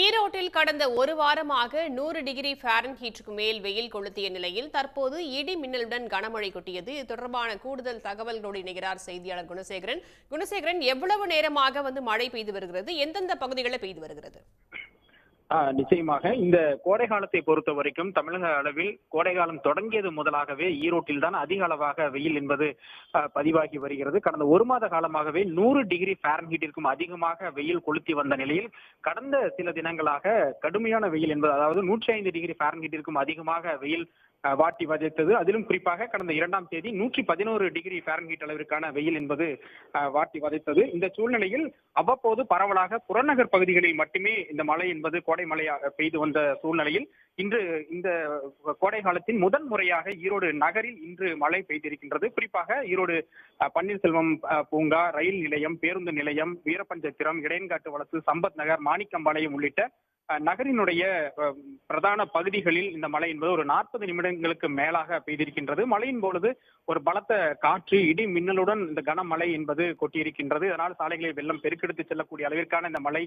ஈரோட்டில் கடந்த ஒரு வாரமாக நூறு டிகிரி ஃபாரன்ஹீட்டுக்கு மேல் வெயில் கொளுத்திய நிலையில் தற்போது இடி மின்னலுடன் கனமழை கொட்டியது. இது தொடர்பான கூடுதல் தகவல்களோடு இணைகிறார் செய்தியாளர் குணசேகரன். குணசேகரன் எவ்வளவு நேரமாக வந்து மழை பெய்து வருகிறது? எந்தெந்த பகுதிகளில் பெய்து வருகிறது? நிச்சயமாக. இந்த கோடை காலத்தை பொறுத்த வரைக்கும் தமிழக அளவில் கோடை காலம் தொடங்கியது முதலாகவே ஈரோட்டில் தான் அதிக அளவாக வெயில் என்பது பதிவாகி வருகிறது. கடந்த ஒரு மாத காலமாகவே நூறு டிகிரி ஃபாரன்ஹீட்டிற்கும் அதிகமாக வெயில் கொளுத்தி வந்த நிலையில் கடந்த சில தினங்களாக கடுமையான வெயில் என்பது அதாவது நூற்றி ஐந்து டிகிரி ஃபாரன்ஹீட்டிற்கும் அதிகமாக வெயில் வாட்டி வதைத்தது. அதிலும் குறிப்பாக கடந்த இரண்டாம் தேதி நூற்றி பதினோரு டிகிரி ஃபாரன்ஹீட் அளவிற்கான வெயில் என்பது வாட்டி வதைத்தது. இந்த சூழ்நிலையில் அவ்வப்போது பரவலாக புறநகர் பகுதிகளில் மட்டுமே இந்த மழை என்பது கோடை மழையாக பெய்து வந்த சூழ்நிலையில் இன்று இந்த கோடை காலத்தின் முதன் முறையாக ஈரோடு நகரில் இன்று மழை பெய்திருக்கின்றது. குறிப்பாக ஈரோடு பன்னீர்செல்வம் பூங்கா ரயில் நிலையம் பேருந்து நிலையம் வீரபஞ்சத்திரம் இடையன்காட்டு வளத்து சம்பத் நகர் மாணிக்கம்பாளையம் உள்ளிட்ட நகரினுடைய பிரதான பகுதிகளில் இந்த மழை என்பது ஒரு நாற்பது நிமிடங்களுக்கு மேலாக பெய்திருக்கின்றது. மழையின் பொழுது ஒரு பலத்த காற்று இடி மின்னலுடன் இந்த கனமழை என்பது கொட்டியிருக்கின்றது. இதனால் சாலைகளில் வெள்ளம் பெருக்கெடுத்து செல்லக்கூடிய அளவிற்கான இந்த மழை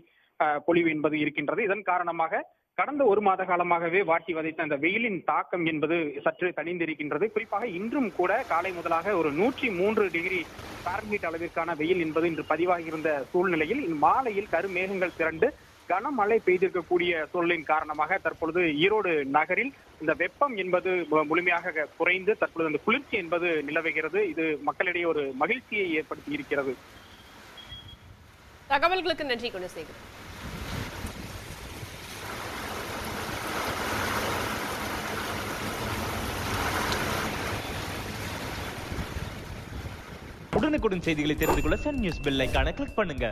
பொழிவு என்பது இருக்கின்றது. இதன் காரணமாக கடந்த ஒரு மாத காலமாகவே வாட்டி வதைத்த அந்த வெயிலின் தாக்கம் என்பது சற்று தணிந்திருக்கின்றது. குறிப்பாக இன்றும் கூட காலை முதலாக ஒரு நூற்றி மூன்று டிகிரி பாரன்ஹீட் அளவிற்கான வெயில் என்பது இன்று பதிவாகியிருந்த சூழ்நிலையில் மாலையில் கருமேகங்கள் திரண்டு கனமழை பெய்திருக்கக்கூடிய சூழலின் காரணமாக தற்பொழுது ஈரோடு நகரில் இந்த வெப்பம் என்பது முழுமையாக குறைந்து தற்பொழுது அந்த குளிர்ச்சி என்பது நிலவுகிறது. இது மக்களிடையே ஒரு மகிழ்ச்சியை ஏற்படுத்தி இருக்கிறது. தகவல்களுக்கு நன்றி குணசேகரன் உடனுக்குடன் செய்திகளை தெரிந்து கொள்ள சன் நியூஸ் பெல் ஐகானை கிளிக் பண்ணுங்க.